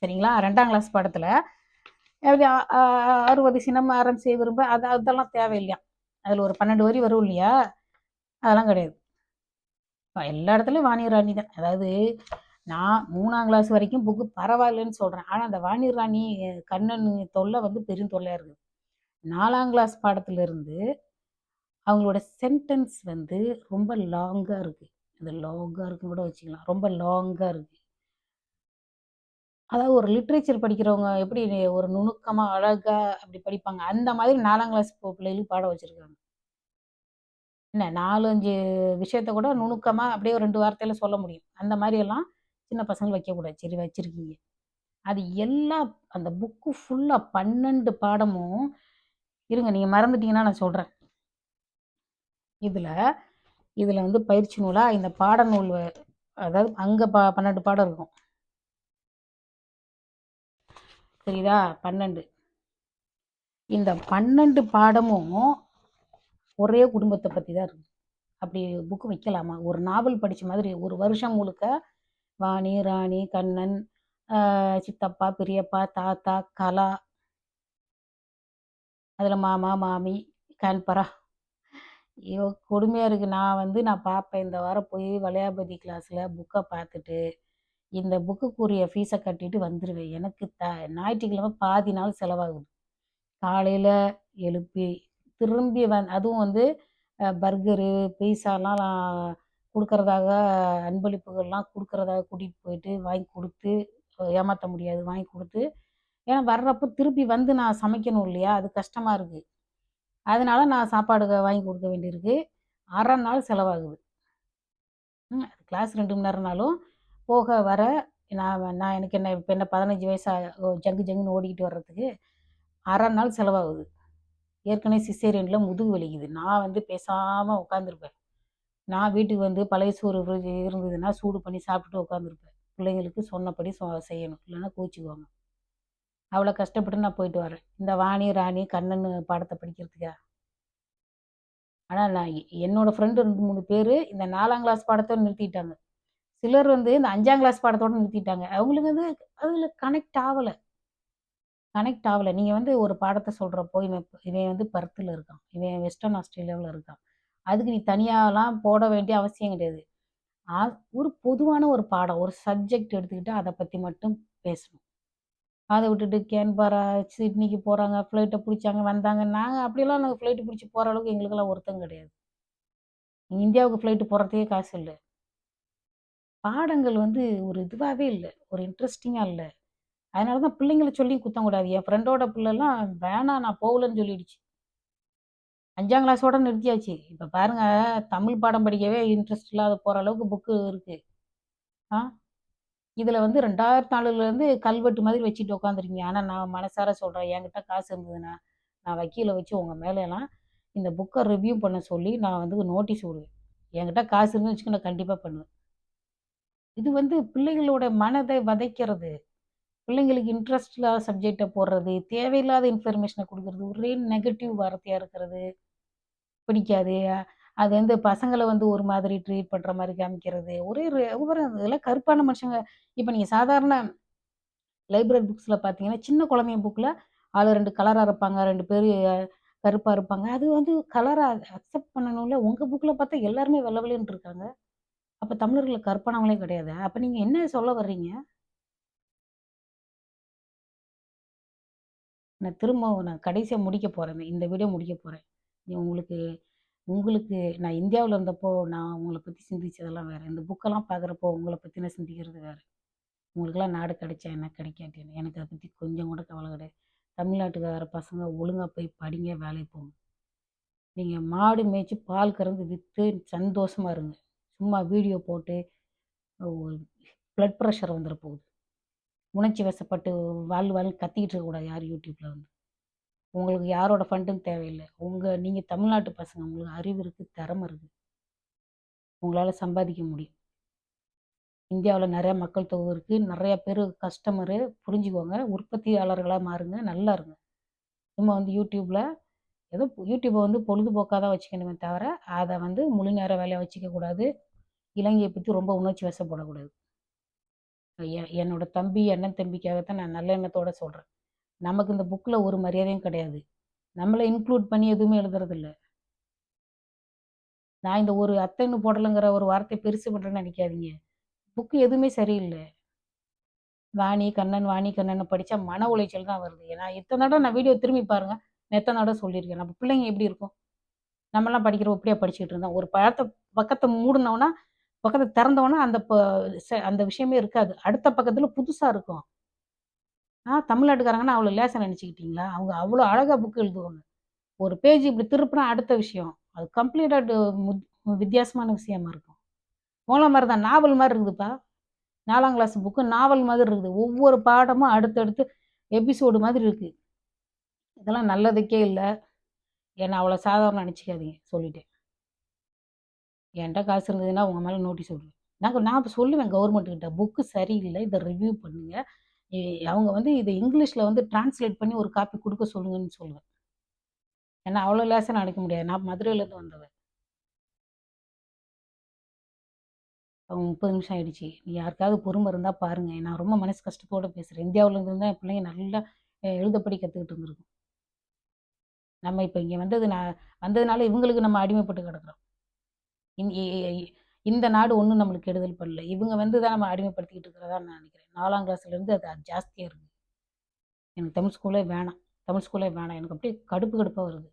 சரிங்களா? ரெண்டாம் கிளாஸ் பாடத்துல அப்படி அறுபது சினம் அறம் செய்ய விரும்ப அது அதெல்லாம் தேவையில்லையா? அதில் ஒரு பன்னெண்டு வரி வரும் இல்லையா? அதெல்லாம் கிடையாது. எல்லா இடத்துலையும் வாணி ராணி தான். அதாவது நான் மூணாம் கிளாஸ் வரைக்கும் புக்கு பரவாயில்லன்னு சொல்கிறேன் ஆனால் அந்த வாணி ராணி கண்ணன் தொல்லை வந்து பெரும் தொல்லையாக இருக்குது நாலாம் கிளாஸ் பாடத்திலிருந்து அவங்களோட சென்டென்ஸ் வந்து ரொம்ப லாங்காக இருக்குது அது லாங்காக இருக்குன்னு கூட வச்சுக்கலாம். ரொம்ப லாங்காக இருக்குது அதாவது ஒரு லிட்ரேச்சர் படிக்கிறவங்க எப்படி ஒரு நுணுக்கமாக அழகாக அப்படி படிப்பாங்க? அந்த மாதிரி நாலாம் கிளாஸ் பிள்ளைகளுக்கு பாடம் வச்சுருக்காங்க. என்ன நாலு அஞ்சு விஷயத்த கூட நுணுக்கமாக அப்படியே ஒரு ரெண்டு வார்த்தையில சொல்ல முடியும். அந்த மாதிரி எல்லாம் சின்ன பசங்க வைக்கக்கூடாது சரி வச்சுருக்கீங்க. அது எல்லா அந்த புக்கு ஃபுல்லாக பன்னெண்டு பாடமும் இருங்க நீங்கள் மறந்துட்டீங்கன்னா நான் சொல்கிறேன் இதில் இதில் வந்து பயிற்சி நூலாக இந்த பாடநூல் நூல் அதாவது அங்கே பா பன்னெண்டு பாடம் இருக்கும். சரிதா பன்னெண்டு. இந்த பன்னெண்டு பாடமும் ஒரே குடும்பத்தை பற்றி தான் இருக்கு. அப்படி புக்கு வைக்கலாமா? ஒரு நாவல் படித்த மாதிரி ஒரு வருஷம் முழுக்க வாணி ராணி கண்ணன் சித்தப்பா பெரியப்பா தாத்தா கலா அதில் மாமா மாமி கண்பரா ஐயோ கொடுமையாக இருக்குது நான் வந்து நான் பார்ப்பேன் இந்த வாரம் போய் வளையாபதி கிளாஸில் புக்கை பார்த்துட்டு இந்த புக்குக்குரிய ஃபீஸை கட்டிட்டு வந்துடுவேன் எனக்கு த ஞாயிற்றுக்கிழமை பாதி நாள் செலவாகுது. காலையில் எழுப்பி திரும்பி வந் அதுவும் வந்து பர்கரு பீஸாலாம் கொடுக்கறதாக அன்பளிப்புகள்லாம் கொடுக்கறதாக கூட்டிகிட்டு போயிட்டு வாங்கி கொடுத்து ஏமாற்ற முடியாது வாங்கி கொடுத்து. ஏன்னா வர்றப்போ திருப்பி வந்து நான் சமைக்கணும் இல்லையா? அது கஷ்டமாக இருக்குது அதனால நான் சாப்பாடு வாங்கி கொடுக்க வேண்டியிருக்கு. அரை நாள் செலவாகுது. அது கிளாஸ் ரெண்டு மணி நேரம்னாலும் போக வர நான் நான் எனக்கு என்ன இப்போ என்ன பதினஞ்சு வயசாக ஓ ஜங்கு ஜங்குன்னு ஓடிக்கிட்டு வர்றதுக்கு, அரை நாள் செலவாகுது. ஏற்கனவே சிசேரியனில் முதுகு வலிக்குது. நான் வந்து பேசாமல் உட்காந்துருப்பேன். நான் வீட்டுக்கு வந்து பழைய சோறு இருந்ததுன்னா, சூடு பண்ணி சாப்பிட்டுட்டு உட்காந்துருப்பேன். பிள்ளைங்களுக்கு சொன்னபடி சொ செய்யணும். இல்லைன்னா கோவிச்சுக்குவாங்க. அவ்வளோ கஷ்டப்பட்டு நான் போயிட்டு வரேன். இந்த வாணி, ராணி, கண்ணன் பாடத்தை படிக்கிறதுக்கா? ஆனால் நான் என்னோடய ஃப்ரெண்டு ரெண்டு மூணு பேர் இந்த நாலாம் கிளாஸ் பாடத்தை நிறுத்திட்டாங்க. சிலர் வந்து இந்த அஞ்சாம் கிளாஸ் பாடத்தோட நிறுத்திட்டாங்க. அவங்களுக்கு வந்து அதில் கனெக்ட் ஆகலை கனெக்ட் ஆகலை நீங்கள் வந்து ஒரு பாடத்தை சொல்கிறப்போ இவன் இவன் வந்து பர்த்தில் இருக்கான். இவன் வெஸ்டர்ன் ஆஸ்திரேலியாவில் இருக்கான். அதுக்கு நீ தனியாலாம் போட வேண்டிய அவசியம் கிடையாது. ஆ ஒரு பொதுவான ஒரு பாடம், ஒரு சப்ஜெக்ட் எடுத்துக்கிட்டு அதை பற்றி மட்டும் பேசணும். அதை விட்டுட்டு கேன்பரா, சிட்னிக்கு போகிறாங்க ஃப்ளைட்டை பிடிச்சாங்க வந்தாங்க. நாங்கள் அப்படிலாம் நாங்கள் ஃப்ளைட்டு பிடிச்சி போகிற அளவுக்கு எங்களுக்கெல்லாம் ஒருத்தம் கிடையாது. இந்தியாவுக்கு ஃப்ளைட்டு போகிறதுக்கே காசு இல்லை பாடங்கள் வந்து ஒரு இதுவாகவே இல்லை ஒரு இன்ட்ரெஸ்டிங்காக இல்லை அதனால தான் பிள்ளைங்கள சொல்லி குத்தம் கூடாது. என் ஃப்ரெண்டோட பிள்ளைலாம் வேணாம் நான் போகலன்னு சொல்லிடுச்சு. அஞ்சாம் கிளாஸோட நிறுத்தியாச்சு. இப்போ பாருங்க தமிழ் பாடம் படிக்கவே இன்ட்ரெஸ்ட் இல்லாத போகிற அளவுக்கு புக்கு இருக்குது ஆ இதில் வந்து 2004லேருந்து கல்வெட்டு மாதிரி வச்சுட்டு உட்காந்துருக்கீங்க. ஆனால் நான் மனசார சொல்கிறேன் என்கிட்ட காசு இருந்ததுன்னா, நான் வக்கீலை வச்சு உங்கள் மேலலாம் இந்த புக்கை ரிவ்யூ பண்ண சொல்லி நான் வந்து நோட்டீஸ் விடுவேன். என்கிட்ட காசு இருந்துன்னு வச்சுக்கோங்க நான் கண்டிப்பாக பண்ணுவேன். இது வந்து பிள்ளைகளோட மனதை வதைக்கிறது. பிள்ளைங்களுக்கு இன்ட்ரெஸ்ட் இல்லாத சப்ஜெக்ட்ட போடுறது, தேவையில்லாத இன்ஃபர்மேஷன குடுக்குறது, ஒரே நெகட்டிவ் வார்த்தையா இருக்கிறது. பிடிக்காது. அது வந்து பசங்கள வந்து ஒரு மாதிரி ட்ரீட் பண்ற மாரி காமிக்கிறது. ஒரே ஒரு இதெல்லாம் கருப்பான மனுஷங்க. இப்ப நீங்க சாதாரண லைப்ரரி புக்ஸ்ல பார்த்தீங்கன்னா, சின்ன குழந்தைங்க புக்ல ஆளு 2 கலரா இருப்பாங்க. 2 பேரு கருப்பா இருப்பாங்க. அது வந்து கலரா அக்செப்ட் பண்ணணும்ல. உங்க புக்ல பார்த்தா எல்லாருமே வெள்ள வெள்ளேன்னு இருக்காங்க. அப்ப தமிழர்களுக்கு கற்பனங்களே கிடையாது அப்ப நீங்க என்ன சொல்ல வர்றீங்க? நான் திரும்பவும் நான் கடைசியா முடிக்க போறேன். இந்த வீடியோ முடிக்க போறேன். உங்களுக்கு உங்களுக்கு நான் இந்தியாவில் இருந்தப்போ நான் உங்களை பற்றி சிந்திச்சதெல்லாம் வேறு இந்த புக்கெல்லாம் பார்க்குறப்போ உங்களை பற்றி நான் சிந்திக்கிறது வேறு உங்களுக்கெல்லாம் நாடு கிடைச்சா என்ன? கிடைக்காட்டின்னு எனக்கு அதை பற்றி கொஞ்சம் கூட கவலை கிடையாது. தமிழ்நாட்டுக்கார பசங்க ஒழுங்காக போய் படிங்க, வேலைக்கு போங்க. நீங்கள் மாடு மேய்ச்சி பால் கறந்து விற்று சந்தோஷமாக இருங்க. சும்மா வீடியோ போட்டு பிளட் ப்ரெஷர் வந்துட போகுது. உணர்ச்சி வசப்பட்டு வாழ் வாழ் கத்திக்கிட்டு இருக்கக்கூடாது யாரும் யூடியூப்பில் வந்து. உங்களுக்கு யாரோட ஃபண்டும் தேவையில்லை உங்கள் நீங்கள் தமிழ்நாட்டு பசங்க. உங்களுக்கு அறிவு இருக்குது திறமை இருக்குது உங்களால் சம்பாதிக்க முடியும். இந்தியாவில் நிறையா மக்கள் தொகை இருக்குது நிறையா பேர் கஸ்டமரு புரிஞ்சுக்கோங்க. உற்பத்தியாளர்களாக மாறுங்க. நல்லா இருங்க. சும்மா வந்து யூடியூப்பில் ஏதோ யூடியூப்பை வந்து பொழுதுபோக்காக தான் வச்சுக்கணுமே தவிர, அதை வந்து முழு நேர வேலையை வச்சுக்கக்கூடாது இலங்கையை பற்றி ரொம்ப உணர்ச்சி வசப்படக்கூடாது. என்னோட தம்பி, அண்ணன் தம்பிக்காக தான் நான் நல்ல எண்ணத்தோட சொல்கிறேன் நமக்கு இந்த புக்கில் ஒரு மரியாதையும் கிடையாது. நம்மளை இன்க்ளூட் பண்ணி எதுவுமே எழுதுறதில்ல. நான் இந்த ஒரு அத்தைன்னு போடலைங்கிற ஒரு வார்த்தை பெருசு பண்ணுறேன்னு நினைக்காதீங்க புக்கு எதுவுமே சரியில்லை வாணி, கண்ணன், வாணி, கண்ணன்னு படித்தா மன உளைச்சல் தான் வருது. ஏன்னா எத்தனை தடவை நான் வீடியோ திரும்பி பாருங்க. நான் தடவை சொல்லியிருக்கேன். நம்ம பிள்ளைங்க எப்படி இருக்கும்? நம்மலாம் படிக்கிறோம் இப்படியா படிச்சுக்கிட்டு இருந்தோம். ஒரு பழத்தை பக்கத்தை மூடினோன்னா பக்கத்தை திறந்தவொடனே அந்த ப ச அந்த விஷயமே இருக்காது. அடுத்த பக்கத்தில் புதுசாக இருக்கும். ஆ தமிழ்நாட்டுக்காரங்கன்னா அவ்வளோ லேசாக நினச்சிக்கிட்டீங்களா அவங்க அவ்வளோ அழகாக புக் எழுதுவாங்க. ஒரு பேஜ் இப்படி திருப்பினா அடுத்த விஷயம். அது கம்ப்ளீட்டாக முத் வித்தியாசமான விஷயமா இருக்கும். உங்கள மாதிரி தான் நாவல் மாதிரி இருக்குதுப்பா. நாலாம் கிளாஸ் புக்கு நாவல் மாதிரி இருக்குது. ஒவ்வொரு பாடமும் அடுத்தடுத்து எபிசோடு மாதிரி இருக்குது இதெல்லாம் நல்லதுக்கே இல்லை என்னை அவ்வளோ சாதாரணம் நினச்சிக்காதீங்க சொல்லிட்டேன். என்கிட்ட காசு இருந்ததுன்னா உங்கள் மேலே நோட்டீஸ் விடுவேன். நான் நான் இப்போ சொல்லுவேன் கவர்மெண்ட்டுக்கிட்ட புக்கு சரியில்லை இதை ரிவ்யூ பண்ணுங்கள் அவங்க வந்து இதை இங்கிலீஷில் வந்து டிரான்ஸ்லேட் பண்ணி ஒரு காப்பி கொடுக்க சொல்லுங்கன்னு சொல்லுவேன். ஏன்னா அவ்வளோ லேசாக நான் அடைக்க முடியாது. நான் மதுரையிலேருந்து வந்தவன் அவங்க 30 நிமிஷம் ஆயிடுச்சு. யாருக்காவது பொறுமை இருந்தால் பாருங்கள் நான் ரொம்ப மனசு கஷ்டத்தோட பேசுகிறேன் இந்தியாவிலேருந்து தான் என் பிள்ளைங்க நல்லா எழுதப்படி கற்றுக்கிட்டு இருந்திருக்கும். நம்ம இப்போ இங்கே வந்தது நான் வந்ததுனால இவங்களுக்கு நம்ம அடிமைப்பட்டு கிடக்குறோம். இந்த நாடு ஒன்றும் நம்மளுக்கு கெடுதல் பண்ணல. இவங்க வந்து தான் நம்ம அடிமைப்படுத்திக்கிட்டு இருக்கிறதா நான் நினைக்கிறேன் நாலாம் கிளாஸ்லேருந்து அது ஜாஸ்தியாக இருக்குது எனக்கு தமிழ் ஸ்கூலே வேணாம். தமிழ் ஸ்கூலே வேணாம். எனக்கு அப்படியே கடுப்பு கடுப்பாக வருது.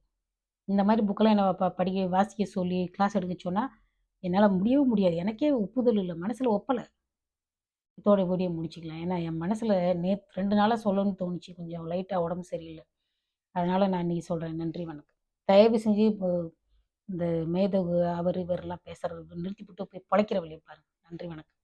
இந்த மாதிரி புக்கெல்லாம் என்னை ப படிக்க வாசிக்க சொல்லி கிளாஸ் எடுக்க சொன்னால் என்னால் முடியவும் முடியாது. எனக்கே ஒப்புதல் இல்லை மனசில் ஒப்பலை இதோட வீடியோ முடிச்சுக்கலாம். ஏன்னா என் மனசில் நேற்று ரெண்டு நாளாக சொல்லணும்னு தோணுச்சு. கொஞ்சம் லைட்டாக உடம்பு சரியில்லை அதனால் நான் இன்னைக்கு சொல்கிறேன் நன்றி, வணக்கம். தயவு செஞ்சு இப்போ இந்த மேதகு அவர் இவரெல்லாம் பேசுறத நிறுத்திவிட்டு போய் பொழைக்கிற வழியை பாருங்க. நன்றி, வணக்கம்.